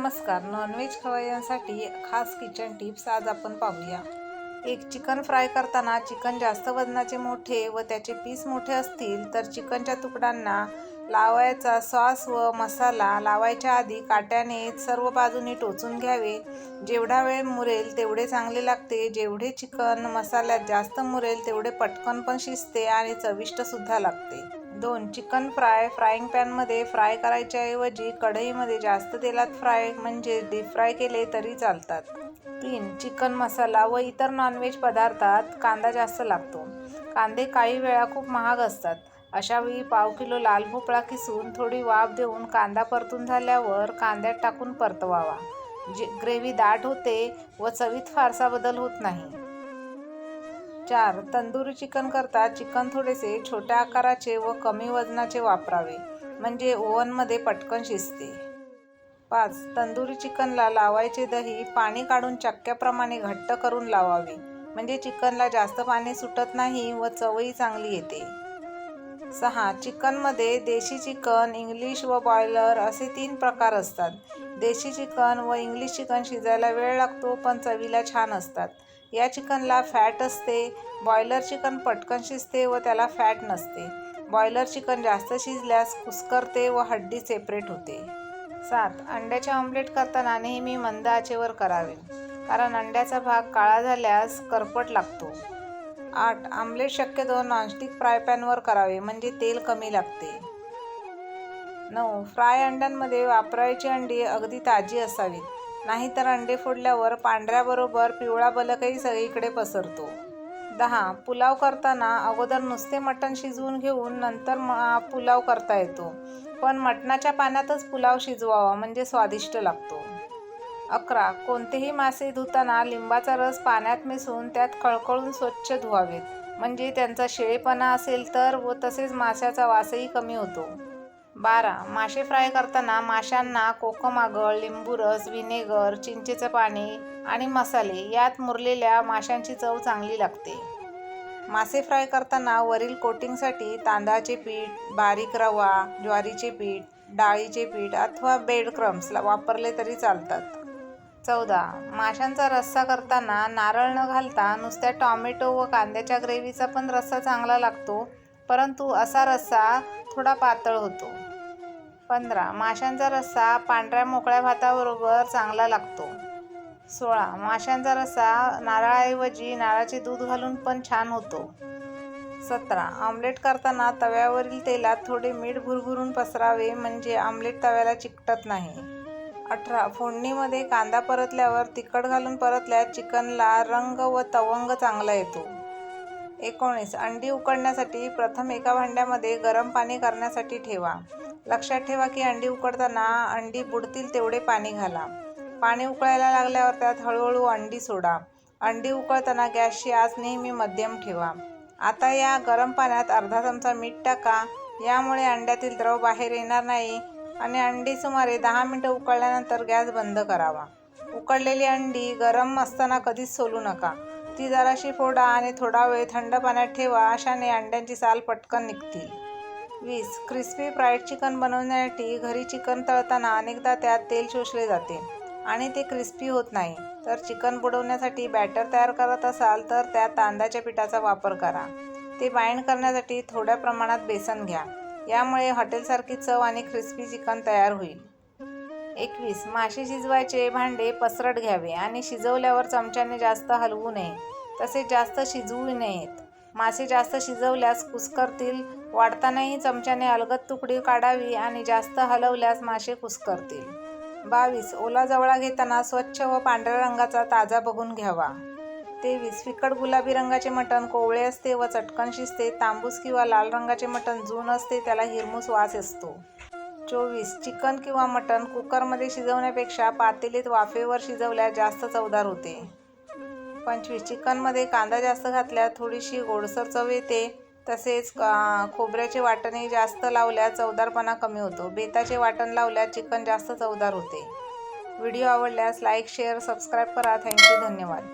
नमस्कार. नॉनव्हेज खवय्यांसाठी खास kitchen tips आज आपण पाहूया. एक चिकन फ्राय करताना चिकन जास्त वजनाचे मोठे व त्याचे पीस मोठे असतील तर चिकनच्या तुकड्यांना लावायचा सॉस व मसाला लावायच्या आधी काट्याने सर्व बाजूनी टोचून घ्यावे. जेवढा वेळ मुरेल तेवढे चांगले लागते. जेवढे चिकन मसाल्यात जास्त मुरेल तेवढे पटकन पण शिजते आणि चविष्टसुद्धा लागते. दोन चिकन फ्राय फ्राईंग पॅनमध्ये फ्राय करायच्याऐवजी कढईमध्ये जास्त तेलात फ्राय म्हणजे डीप फ्राय केले तरी चालतात. तीन चिकन मसाला व इतर नॉनव्हेज पदार्थात कांदा जास्त लागतो. कांदे काही वेळा खूप महाग असतात. अशावेळी पाव किलो लाल भोपळा किसून थोडी वाफ देऊन कांदा परतून झाल्यावर कांद्यात टाकून परतवावा. जे ग्रेव्ही दाट होते व चवीत फारसा बदल होत नाही. चार तंदुरी चिकन करता चिकन थोडेसे छोट्या आकाराचे व कमी वजनाचे वापरावे म्हणजे ओव्हनमध्ये पटकन शिजते. पाच तंदुरी चिकनला लावायचे दही पाणी काढून चक्क्याप्रमाणे घट्ट करून लावावे म्हणजे चिकनला जास्त पाणी सुटत नाही व चवही चांगली येते. सहा चिकनमध्ये देशी चिकन इंग्लिश व बॉयलर असे तीन प्रकार असतात. देशी चिकन व इंग्लिश चिकन शिजायला वेळ लागतो पण चवीला छान असतात. या चिकनला फॅट असते बॉयलर चिकन पटकन शिजते व त्याला फॅट नसते. बॉयलर चिकन जास्त शिजल्यास कुस्करते व हड्डी सेपरेट होते. सात अंड्याचे ऑमलेट करताना नेहमी मंद आचेवर करावे कारण अंड्याचा भाग काळा झाल्यास करपट लागतो. आठ आमलेट शक्यतो नॉनस्टिक फ्राय पॅनवर करावे म्हणजे तेल कमी लागते. नऊ फ्राय अंड्यांमध्ये वापरायची अंडी अगदी ताजी असावीत नाहीतर अंडे फोडल्यावर पांढऱ्याबरोबर पिवळा बलकही सगळीकडे पसरतो. दहा पुलाव करताना अगोदर नुसते मटण शिजवून घेऊन नंतर म पुलाव करता येतो. पण मटणाच्या पाण्यातच पुलाव शिजवावा म्हणजे स्वादिष्ट लागतो. अकरा कोणतेही मासे धुताना लिंबाचा रस पाण्यात मिसळून त्यात खळखळून स्वच्छ धुवावेत. म्हणजे त्यांचा शेळेपणा असेल तर व तसेच माशाचा वासही कमी होतो. बारा. मासे फ्राय करताना माशांना कोकमागळ लिंबू रस व्हिनेगर चिंचेचं पाणी आणि मसाले यात मुरलेल्या माशांची चव चांगली लागते. मासे फ्राय करताना वरील कोटिंगसाठी तांदळाचे पीठ बारीक रवा ज्वारीचे पीठ डाळीचे पीठ अथवा बेड क्रम्सला वापरले तरी चालतात. चौदा. माशांचा रस्सा करताना नारळ न घालता नुसत्या टॉमॅटो व कांद्याच्या ग्रेव्हीचा पण रस्सा चांगला लागतो परंतु असा रस्सा थोडा पातळ होतो. पंधरा. माशांचा रस्सा पांढऱ्या मोकळ्या भाताबरोबर चांगला लागतो. सोळा. माशांचा रस्सा नारळाऐवजी नारळाचे दूध घालून पण छान होतो. सतरा. आमलेट करताना तव्यावरील तेलात थोडे मीठ भुरभुरून पसरावे म्हणजे आमलेट तव्याला चिकटत नाही. अठरा. फोडणीमध्ये कांदा परतल्यावर तिखट घालून परतल्यास चिकनला रंग व तवंग चांगला येतो. एकोणीस. अंडी उकडण्यासाठी प्रथम एका भांड्यामध्ये गरम पाणी करण्यासाठी ठेवा. लक्षात ठेवा की अंडी उकडताना अंडी बुडतील तेवढे पाणी घाला. पाणी उकळायला लागल्यावर त्यात हळूहळू अंडी सोडा. अंडी उकळताना गॅसची आच नेहमी मध्यम ठेवा. आता या गरम पाण्यात अर्धा चमचा मीठ टाका. यामुळे अंड्यातील द्रव बाहेर येणार नाही आणि अंडी सुमारे दहा मिनटं उकळल्यानंतर गॅस बंद करावा. उकडलेली अंडी गरम असताना कधीच सोलू नका. ती जराशी फोडा आणि थोडा वेळ थंड पाण्यात ठेवा. अशाने अंड्यांची साल पटकन निघतील. वीस. क्रिस्पी फ्राईड चिकन बनवण्यासाठी घरी चिकन तळताना अनेकदा त्यात तेल शोषले जाते आणि ते क्रिस्पी होत नाही. तर चिकन बुडवण्यासाठी बॅटर तयार करत असाल तर त्यात तांदळाच्या पिठाचा वापर करा. ते बाइंड करण्यासाठी थोड्या प्रमाणात बेसन घ्या. यामुळे हॉटेलसारखी चव आणि क्रिस्पी चिकन तयार होईल. एकवीस. मासे शिजवायचे भांडे पसरट घ्यावे आणि शिजवल्यावर चमच्याने जास्त हलवू नये. तसेच जास्त शिजवू नयेत. मासे जास्त शिजवल्यास कुस्करतील. वाढतानाही चमच्याने अलगद तुकडी काढावी आणि जास्त हलवल्यास मासे कुस्करतील. बावीस. ओला जवळा घेताना स्वच्छ व पांढऱ्या रंगाचा ताजा बघून घ्यावा. तेवीस. फिकट गुलाबी रंगाचे मटण कोवळे असते व चटकन शिजते. तांबूस किंवा लाल रंगाचे मटण जून असते त्याला हिरमूस वास असतो. चोवीस. चिकन किंवा मटण कुकरमध्ये शिजवण्यापेक्षा पातेलीत वाफेवर शिजवल्यास जास्त चवदार होते. पंचवीस. चिकनमध्ये कांदा जास्त घातल्यास थोडीशी गोडसर चव येते. तसेच खोबऱ्याचे वाटणे जास्त लावल्यास चवदारपणा कमी होतो. बेताचे वाटण लावल्यास चिकन जास्त चवदार होते. व्हिडिओ आवडल्यास लाईक शेअर सबस्क्राईब करा. थँक्यू धन्यवाद.